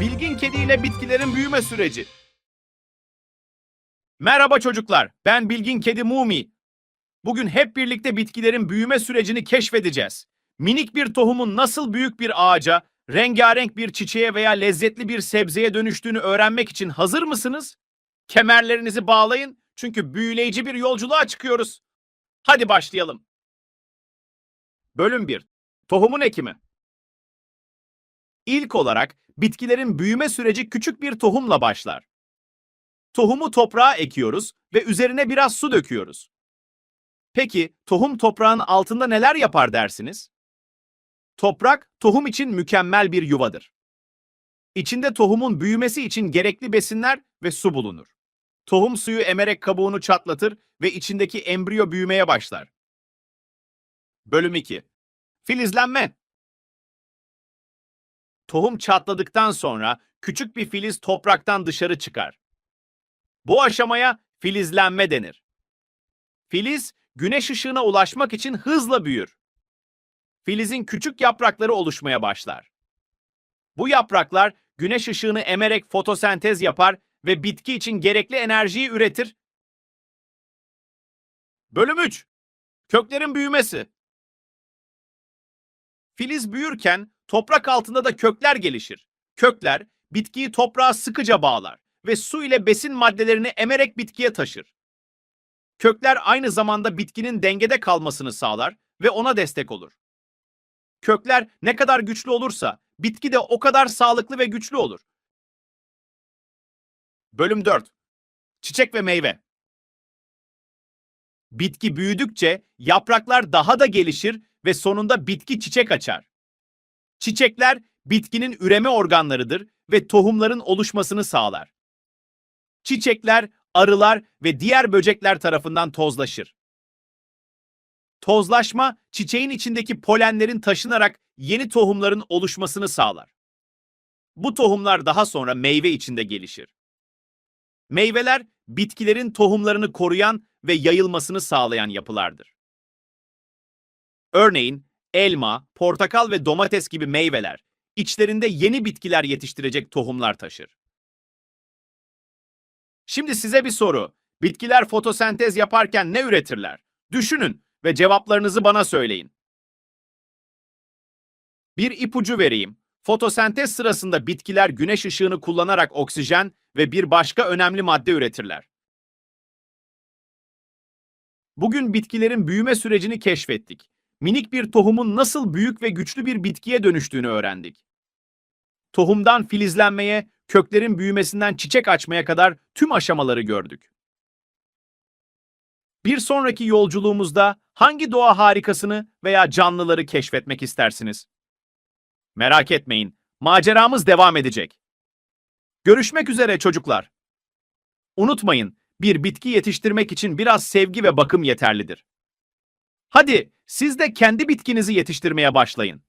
Bilgin Kedi ile bitkilerin büyüme süreci. Merhaba çocuklar, ben Bilgin Kedi Mumi. Bugün hep birlikte bitkilerin büyüme sürecini keşfedeceğiz. Minik bir tohumun nasıl büyük bir ağaca, rengarenk bir çiçeğe veya lezzetli bir sebzeye dönüştüğünü öğrenmek için hazır mısınız? Kemerlerinizi bağlayın çünkü büyüleyici bir yolculuğa çıkıyoruz. Hadi başlayalım. Bölüm 1. Tohumun ekimi. İlk olarak bitkilerin büyüme süreci küçük bir tohumla başlar. Tohumu toprağa ekiyoruz ve üzerine biraz su döküyoruz. Peki tohum toprağın altında neler yapar dersiniz? Toprak tohum için mükemmel bir yuvadır. İçinde tohumun büyümesi için gerekli besinler ve su bulunur. Tohum suyu emerek kabuğunu çatlatır ve içindeki embriyo büyümeye başlar. Bölüm 2. Filizlenme. Tohum çatladıktan sonra küçük bir filiz topraktan dışarı çıkar. Bu aşamaya filizlenme denir. Filiz, güneş ışığına ulaşmak için hızla büyür. Filizin küçük yaprakları oluşmaya başlar. Bu yapraklar güneş ışığını emerek fotosentez yapar ve bitki için gerekli enerjiyi üretir. Bölüm 3. Köklerin büyümesi. Filiz büyürken toprak altında da kökler gelişir. Kökler bitkiyi toprağa sıkıca bağlar ve su ile besin maddelerini emerek bitkiye taşır. Kökler aynı zamanda bitkinin dengede kalmasını sağlar ve ona destek olur. Kökler ne kadar güçlü olursa bitki de o kadar sağlıklı ve güçlü olur. Bölüm 4. Çiçek ve meyve. Bitki büyüdükçe yapraklar daha da gelişir ve sonunda bitki çiçek açar. Çiçekler bitkinin üreme organlarıdır ve tohumların oluşmasını sağlar. Çiçekler arılar ve diğer böcekler tarafından tozlaşır. Tozlaşma çiçeğin içindeki polenlerin taşınarak yeni tohumların oluşmasını sağlar. Bu tohumlar daha sonra meyve içinde gelişir. Meyveler bitkilerin tohumlarını koruyan ve yayılmasını sağlayan yapılardır. Örneğin elma, portakal ve domates gibi meyveler içlerinde yeni bitkiler yetiştirecek tohumlar taşır. Şimdi size bir soru. Bitkiler fotosentez yaparken ne üretirler? Düşünün ve cevaplarınızı bana söyleyin. Bir ipucu vereyim. Fotosentez sırasında bitkiler güneş ışığını kullanarak oksijen ve bir başka önemli madde üretirler. Bugün bitkilerin büyüme sürecini keşfettik. Minik bir tohumun nasıl büyük ve güçlü bir bitkiye dönüştüğünü öğrendik. Tohumdan filizlenmeye, köklerin büyümesinden çiçek açmaya kadar tüm aşamaları gördük. Bir sonraki yolculuğumuzda hangi doğa harikasını veya canlıları keşfetmek istersiniz? Merak etmeyin, maceramız devam edecek. Görüşmek üzere çocuklar. Unutmayın, bir bitki yetiştirmek için biraz sevgi ve bakım yeterlidir. Hadi siz de kendi bitkinizi yetiştirmeye başlayın.